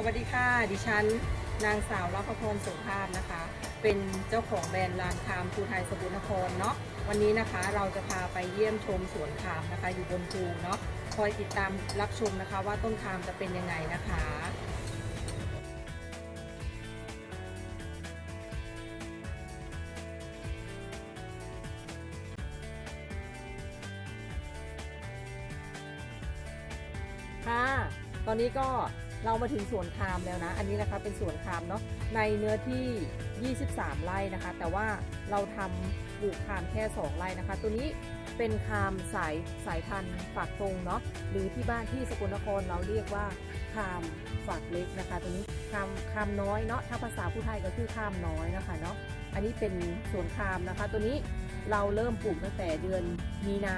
สวัสดีค่ะ ดิฉัน นางสาวรัพพรสงครามนะคะ เป็นเจ้าของแบรนด์ลานคามภูไทยสบุรนครเนาะ วันนี้นะคะเราจะพาไปเยี่ยมชมสวนคามนะคะ อยู่บนภูเนาะ คอยติดตามรับชมนะคะว่าต้นคามจะเป็นยังไงนะคะค่ะตอนนี้ก็ เรามาถึงสวนคามแล้วนะ อันนี้นะคะเป็นสวนคามเนาะในเนื้อที่ 23 ไร่นะคะ แต่ว่าเราทำปลูกคามแค่ 2 ไร่นะคะ ตัวนี้เป็นคามสายสายพันธุ์ฝากตรงเนาะหรือที่บ้านที่สกลนครเราเรียกว่าคามฝากเล็กนะคะ ตัวนี้คามคามน้อยเนาะถ้าภาษาผู้ไทยก็คือคามน้อยนะคะเนาะอันนี้เป็นสวนคามนะคะ ตัวนี้เราเริ่มปลูกตั้งแต่เดือนมีนา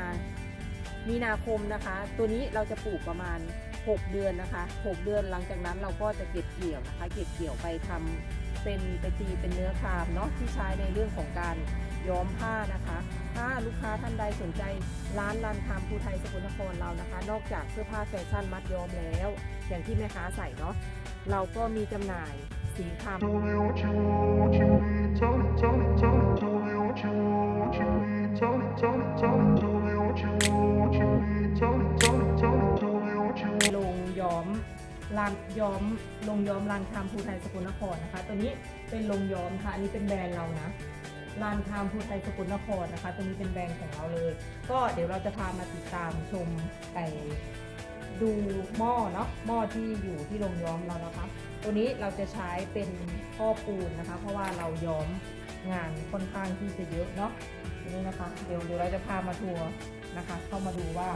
มีนาคมนะคะ ตัวนี้เราจะปลูกประมาณ 6 เดือนนะคะ 6 เดือนหลังจากนั้นเราก็จะเก็บเกี่ยวนะคะ เก็บเกี่ยวไปทำเป็นไปตีเป็นเนื้อคามเนาะที่ใช้ในเรื่องของการย้อมผ้านะคะ ถ้าลูกค้าท่านใดสนใจร้านรันคามภูไทยสกลนครเรานะคะ นอกจากเสื้อผ้าแฟชั่นมัดย้อมแล้ว อย่างที่แม่ค้าใส่เนาะเราก็มีจำหน่ายสีคาม ย้อมลงย้อมลานคามภูไทยสกลนครนะคะ ตัวนี้เป็นลงย้อมค่ะอันนี้เป็นแบรนด์เรานะลานคามภูไทยสกลนครนะคะ ตัวนี้เป็นแบรนด์ของเราเลย ก็เดี๋ยวเราจะพามาติดตามชมไปดูหม้อเนาะหม้อที่อยู่ที่ลงย้อมเรานะคะ ตัวนี้เราจะใช้เป็นท่อปูนนะคะ เพราะว่าเราย้อมงานค่อนข้างที่จะเยอะเนาะทีนี้นะคะ เดี๋ยวเดี๋ยวเราจะพามาทัวร์นะคะ เข้ามาดูว่า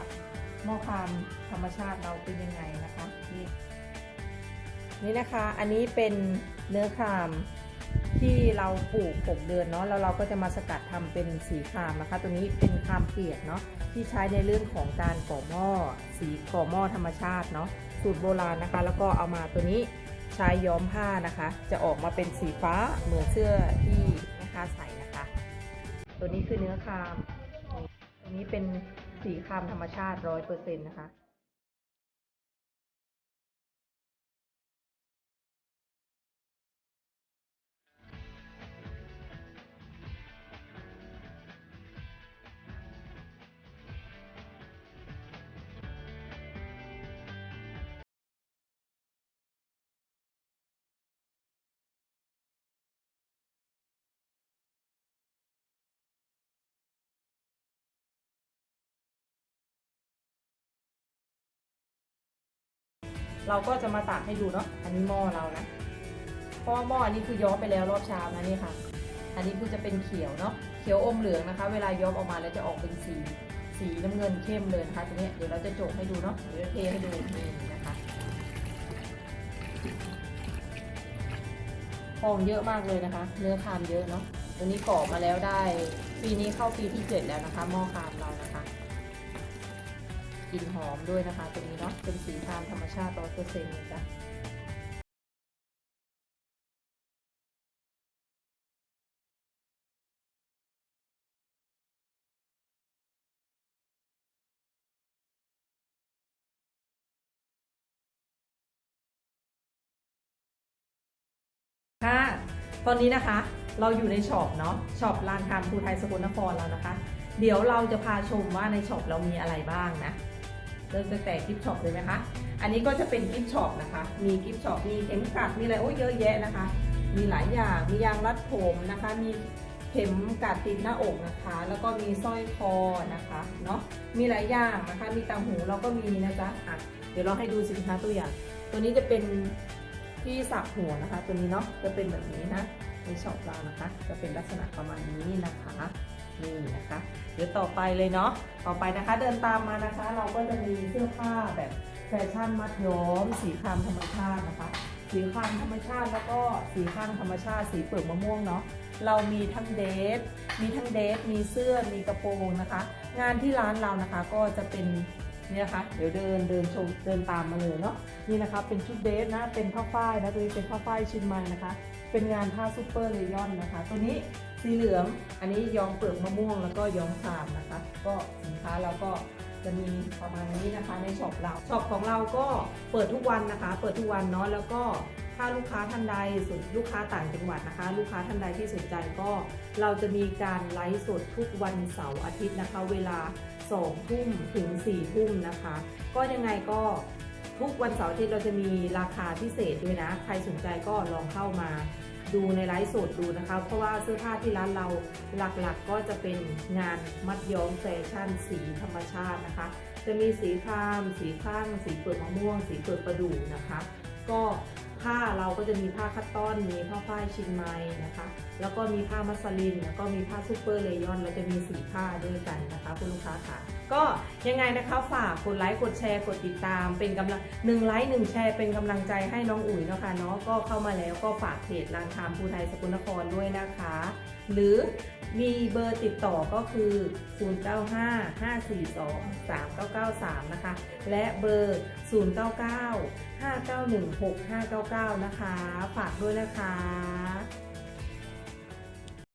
หม้อคามธรรมชาติเราเป็นยังไงนะคะนี่ นี่นะคะ อันนี้เป็นเนื้อครามที่เราปลูก 6 เดือนเนาะแล้วเราก็จะมาสกัดทำเป็นสีครามนะคะ ตัวนี้เป็นครามเปียกเนาะที่ใช้ในเรื่องของการก่อหม้อสีก่อหม้อธรรมชาติเนาะสูตรโบราณนะคะ แล้วก็เอามาตัวนี้ใช้ย้อมผ้านะคะ จะออกมาเป็นสีฟ้าเหมือนเสื้อที่แม่ค้าใส่นะคะ ตัวนี้คือเนื้อครามตัวนี้เป็นสีครามธรรมชาติร้อยเปอร์เซ็นต์นะคะ เราก็จะมาตากให้ดูเนาะอันนี้หม้อเรานะเพราะว่าหม้ออันนี้คือย้อมไปแล้วรอบเช้านะนี่ค่ะ อันนี้คือจะเป็นเขียวเนาะเขียวอมเหลืองนะคะ เวลาย้อมออกมาแล้วจะออกเป็นสีสีน้ำเงินเข้มเลยนะคะตัวเนี้เดี๋ยวเราจะโจกให้ดูเนาะเดี๋ยวจะเทให้ดูนี่นะคะฟองเยอะมากเลยนะคะ เนื้อคามเยอะเนาะตัวนี้ก่อมาแล้วได้ ปีนี้เข้าปีที่เจ็ดแล้วนะคะหม้อคามเรานะคะ กลิ่นหอมด้วยนะคะตัวนี้เนาะเป็นสีครามธรรมชาติร้อยเปอร์เซ็นต์เลยจ้ะค่ะตอนนี้นะคะเราอยู่ในช็อปเนาะช็อปลานคามภูไทยสกลนครแล้วนะคะ เดี๋ยวเราจะพาชมว่าในช็อปเรามีอะไรบ้างนะ เริ่มตั้งแต่กิฟช็อปเลยไหมคะ อันนี้ก็จะเป็นกิฟช็อปนะคะ มีกิฟช็อป มีเข็มกลัด มีอะไรโอ้เยอะแยะนะคะ มีหลายอย่าง มียางรัดผมนะคะ มีเข็มกลัดติดหน้าอกนะคะ แล้วก็มีสร้อยคอนะคะ เนาะมีหลายอย่างนะคะ มีต่างหูเราก็มีนะจ๊ะอะเดี๋ยวเราให้ดูสินค้าตัวอย่าง ตัวนี้จะเป็นที่สับหัวนะคะ ตัวนี้เนาะ จะเป็นแบบนี้นะในช็อปเรานะคะ จะเป็นลักษณะประมาณนี้นะคะ นี่นะคะเดี๋ยวต่อไปเลยเนาะต่อไปนะคะเดินตามมานะคะ เราก็จะมีเสื้อผ้าแบบแฟชั่นมัดย้อม สีครามธรรมชาตินะคะ สีครามธรรมชาติแล้วก็สีข้างธรรมชาติสีเปลือกมะม่วงเนาะเรามีทั้งเดทมีทั้งเดทมีเสื้อมีกระโปรงนะคะ งานที่ร้านเรานะคะก็จะเป็นเนี่ยนะคะเดี๋ยวเดินเดินชมเดินตามมาเลยเนาะนี่นะคะเป็นชุดเดทนะเป็นผ้าฝ้ายนะตัวนี้เป็นผ้าฝ้ายชิ้นใหม่นะคะ เป็นงานผ้าซูเปอร์เลยอนนะคะ ตัวนี้สีเหลือง อันนี้ย้อมเปลือกมะม่วงแล้วก็ย้อมครามนะคะ ก็สินค้าเราก็จะมีประมาณนี้นะคะในช็อปเรา ช็อปของเราก็เปิดทุกวันนะคะ เปิดทุกวันเนาะ แล้วก็ถ้าลูกค้าท่านใดสุดลูกค้าต่างจังหวัดนะคะ ลูกค้าท่านใดที่สนใจก็ เราจะมีการไลฟ์สดทุกวันเสาร์อาทิตย์นะคะ เวลา2ทุ่มถึง4ทุ่มนะคะ ก็ยังไงก็ทุกวันเสาร์อาทิตย์เราจะมีราคาพิเศษด้วยนะ ใครสนใจก็ลองเข้ามา ดูในไลฟ์สดดูนะคะ เพราะว่าเสื้อผ้าที่ร้านเราหลักๆก็จะเป็นงานมัดย้อมแฟชั่นสีธรรมชาตินะคะ จะมีสีคราม สีข้าง สีเปลือกมะม่วง สีเปลือกประดู่นะคะ ก็ ผ้าเราก็จะมีผ้าคัตตอน มีผ้าฝ้ายชินไม้นะคะ แล้วก็มีผ้ามัสลิน แล้วก็มีผ้าซูเปอร์เลยอนเราจะมีสีผ้าด้วยกันนะคะคุณลูกค้าค่ะ ก็ยังไงนะคะฝากกดไลค์กดแชร์กดติดตาม เป็นกำลังหนึ่งไลค์หนึ่งแชร์เป็นกำลังใจให้น้องอุ๋ยเนาะคะเนาะก็เข้ามาแล้วก็ฝากเพจรางคามภูไทยสกลนครด้วยนะคะ หรือมีเบอร์ติดต่อก็คือ 0955423993 นะคะ และเบอร์ 099 591 6599 นะคะ ฝากด้วยนะคะ